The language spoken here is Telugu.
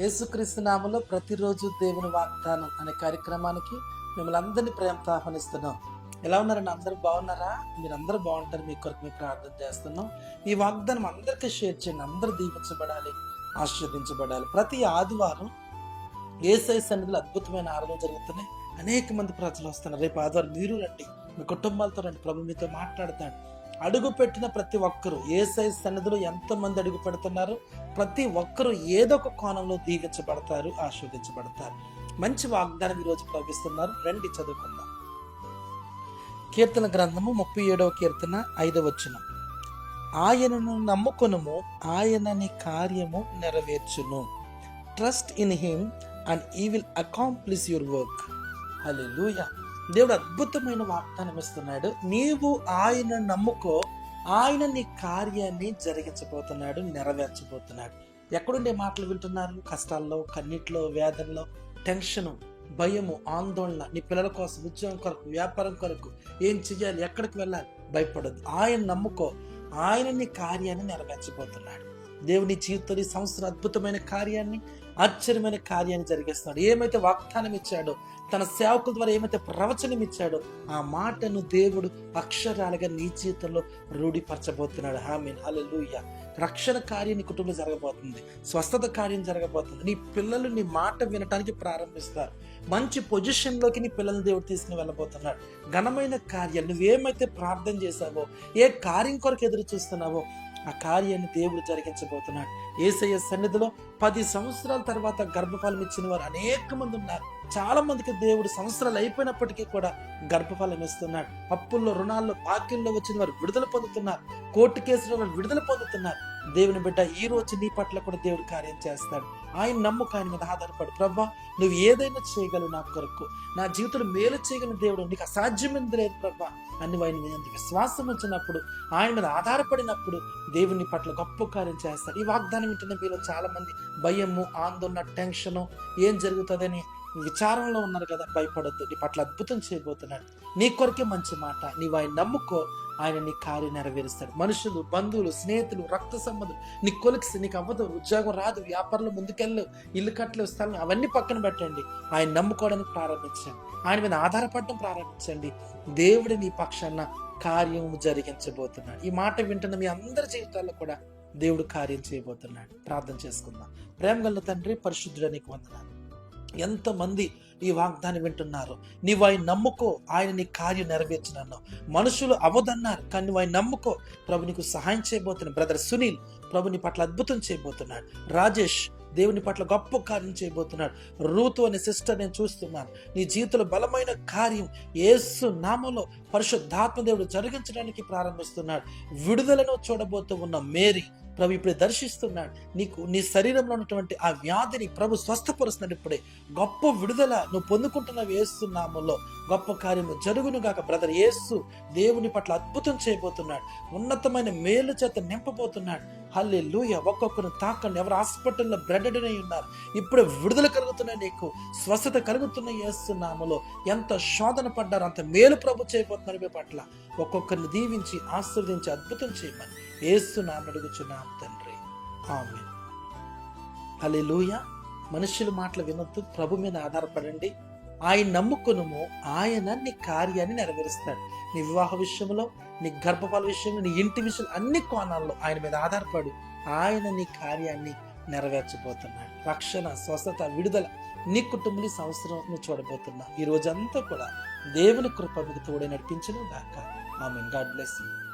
యేసుక్రీస్తు నామంలో ప్రతిరోజు దేవుని వాగ్దానం అనే కార్యక్రమానికి మిమ్మల్ని అందరినీ ప్రేమతో ఆహ్వానిస్తున్నాం. ఎలా ఉన్నారండి అందరూ బాగున్నారా? మీరు అందరూ బాగుంటారు. మీ కొరకు మేము ప్రార్థన చేస్తున్నాం. ఈ వాగ్దానం అందరికీ షేర్ చేయండి. అందరూ దీవించబడాలి ఆశీర్వదించబడాలి. ప్రతి ఆదివారం ఏసై సన్నిధిలో అద్భుతమైన ఆరాధన జరుగుతున్నాయి. అనేక మంది ప్రజలు వస్తున్నారు. రేపు ఆదివారం మీరు రండి. మీ కుటుంబాలతో రండి. ప్రభు మీతో మాట్లాడతాడు. అడుగు పెట్టిన ప్రతి ఒక్కరూ ఏసై సన్నిధిలో ఎంతమంది అడుగు పెడుతున్నారు? ప్రతి ఒక్కరూ ఏదో ఒక కోణంలో దీగించబడతారు ఆస్వాదించబడతారు మంచి వాగ్దానం ఈరోజు ప్రవహిస్తున్నారు. రండి చదువుకుందాం. కీర్తన గ్రంథము ముప్పై ఏడవ కీర్తన ఐదవ వచనం. ఆయనను నమ్ముకొనుము ఆయనని కార్యము నెరవేర్చును. Trust in him and he will accomplish your work hallelujah దేవుడు అద్భుతమైన వాగ్దానం ఇస్తున్నాడు. నీవు ఆయన నమ్ముకో ఆయన నీ కార్యాన్ని జరిగించబోతున్నాడు నెరవేర్చబోతున్నాడు. ఎక్కడుండే మాటలు వింటున్నారు? కష్టాల్లో కన్నీటిలో వేదనలో టెన్షను భయము ఆందోళన నీ పిల్లల కోసం ఉద్యోగం కొరకు వ్యాపారం కొరకు ఏం చెయ్యాలి? ఎక్కడికి వెళ్ళాలి? భయపడదు ఆయన నమ్ముకో ఆయన నీ కార్యాన్ని నెరవేర్చబోతున్నాడు. దేవుని జీవితంలో ఈ సంవత్సరం అద్భుతమైన కార్యాన్ని ఆశ్చర్యమైన కార్యాన్ని జరిగిస్తున్నాడు. ఏమైతే వాగ్దానం ఇచ్చాడో తన సేవకుల ద్వారా ఏమైతే ప్రవచనం ఇచ్చాడో ఆ మాటను దేవుడు అక్షరాలుగా నీ జీవితంలో రూఢిపరచబోతున్నాడు. హామీన్ హల్లెలూయా. రక్షణ కార్యం నీ కుటుంబంలో జరగబోతుంది. స్వస్థత కార్యం జరగబోతుంది. నీ పిల్లలు నీ మాట వినటానికి ప్రారంభిస్తారు. మంచి పొజిషన్లోకి నీ పిల్లల్ని దేవుడు తీసుకుని వెళ్ళబోతున్నాడు. ఘనమైన కార్యాలు నువ్వేమైతే ప్రార్థన చేశావో ఏ కార్యం కొరకు ఎదురు చూస్తున్నావో ఆ కార్యాన్ని దేవుడు జరిగించబోతున్నాడు. ఏసయ్య సన్నిధిలో పది సంవత్సరాల తర్వాత గర్భఫలం ఇచ్చిన వారు అనేక మంది ఉన్నారు. చాలా మందికి దేవుడు సంవత్సరాలు అయిపోయినప్పటికీ కూడా గర్భఫలం ఇస్తున్నాడు. అప్పుల్లో రుణాల్లో బాక్యంలో వచ్చిన వారు విడుదల పొందుతున్నారు. కోర్టు కేసులో విడుదల పొందుతున్నారు. దేవుని బిడ్డ ఈ రోజు నీ పట్ల కూడా దేవుడు కార్యం చేస్తాడు. ఆయన నమ్ముక ఆయన మీద ఆధారపడు. ప్రభా నువ్వు ఏదైనా చేయగలవు నా కొరకు. నా జీవితంలో మేలు చేయగలిగిన దేవుడు నీకు అసాధ్యమైనది లేదు ప్రభా. అని ఆయన మీద విశ్వాసం వచ్చినప్పుడు ఆయన మీద ఆధారపడినప్పుడు దేవుని పట్ల గొప్ప కార్యం చేస్తాడు. ఈ వాగ్దానం వింటున్న మీలో చాలా మంది భయము ఆందోళన టెన్షను ఏం జరుగుతుందని విచారంలో ఉన్నారు కదా భయపడొద్దు. నీ పట్ల అద్భుతం చేయబోతున్నాడు. నీ కొరకే మంచి మాట. నీవు ఆయన నమ్ముకో. ఆయన నీ కార్యం నెరవేరుస్తాడు. మనుషులు బంధువులు స్నేహితులు రక్త సంబంధులు నీ కొలిక్స్ నీకు అవ్వదు ఉద్యోగం రాదు వ్యాపారంలో ముందుకెళ్ళు ఇల్లు కట్టలేవు స్థలం అవన్నీ పక్కన పెట్టండి. ఆయన నమ్ముకోవడానికి ప్రారంభించండి. ఆయన మీద ఆధారపడడం ప్రారంభించండి. దేవుడి నీ పక్షాన కార్యము జరిగించబోతున్నాడు. ఈ మాట వింటున్న మీ అందరి జీవితాల్లో కూడా దేవుడు కార్యం చేయబోతున్నాడు. ప్రార్థన చేసుకుందాం. ప్రేమ గల తండ్రి పరిశుద్ధుడ నీకు వందనాలు. ఎంతమంది ఈ వాగ్దాన్ని వింటున్నారు? నీవు ఆయన నమ్ముకో ఆయన నీ కార్యం నెరవేర్చినన్నావు. మనుషులు అవదన్నారు కానీ నువ్వు ఆయన నమ్ముకో. ప్రభు నీకు సహాయం చేయబోతున్నాడు. బ్రదర్ సునీల్ ప్రభు నీ పట్ల అద్భుతం చేయబోతున్నాడు. రాజేష్ దేవుని పట్ల గొప్ప కార్యం చేయబోతున్నాడు. రూతు అనే సిస్టర్ నేను చూస్తున్నాను. నీ జీవితంలో బలమైన కార్యం ఏసు నామంలో పరిశుద్ధాత్మ దేవుడు జరిగించడానికి ప్రారంభిస్తున్నాడు. విడుదలను చూడబోతూ ఉన్న మేరీ ప్రభు ఇప్పుడే దర్శిస్తున్నాడు. నీకు నీ శరీరంలో ఉన్నటువంటి ఆ వ్యాధిని ప్రభు స్వస్థపరుస్తున్నాడు ఇప్పుడే. గొప్ప విడుదల నువ్వు పొందుకుంటున్న వేస్తున్నాములో గొప్ప కార్యము జరుగును గాక బ్రదర్. ఏసు దేవుని పట్ల అద్భుతం చేయబోతున్నాడు. ఉన్నతమైన మేలు చేత నింపబోతున్నాడు. హల్లే లూయ ఒక్కొక్కరు తాకండి. ఎవరు హాస్పిటల్లో బ్రెడెడ్ అయి ఉన్నారు. ఇప్పుడు విడుదల కలుగుతున్నాయి నీకు. స్వస్థత కలుగుతున్న యేస్తున్నాములో ఎంత శోధన పడ్డారు అంత మేలు ప్రభు చేయబోతున్నారు మీ పట్ల. ఒక్కొక్కరిని దీవించి ఆశీర్వదించి అద్భుతం చేయమని ఏస్తున్నాం అడుగుచున్నాం. తండ్రి. ఆమె హల్లెలూయ. మనుషుల మాటలు వినొద్దు. ప్రభు మీద ఆధారపడండి. ఆయన నమ్ముకునుము. ఆయన నీ కార్యాన్ని నెరవేరుస్తాడు. నీ వివాహ విషయంలో నీ గర్భఫల విషయంలో నీ ఇంటి విషయంలో అన్ని కోణాల్లో ఆయన మీద ఆధారపడు. ఆయన నీ కార్యాన్ని నెరవేర్చబోతున్నాడు. రక్షణ స్వస్థత విడుదల నీ కుటుంబం సంవత్సరం నువ్వు చూడబోతున్నా ఈ రోజంతా కూడా దేవుని కృప మీకు తోడే నడిపించను గాక ఆమె గాడ్ బ్లెస్ యూ.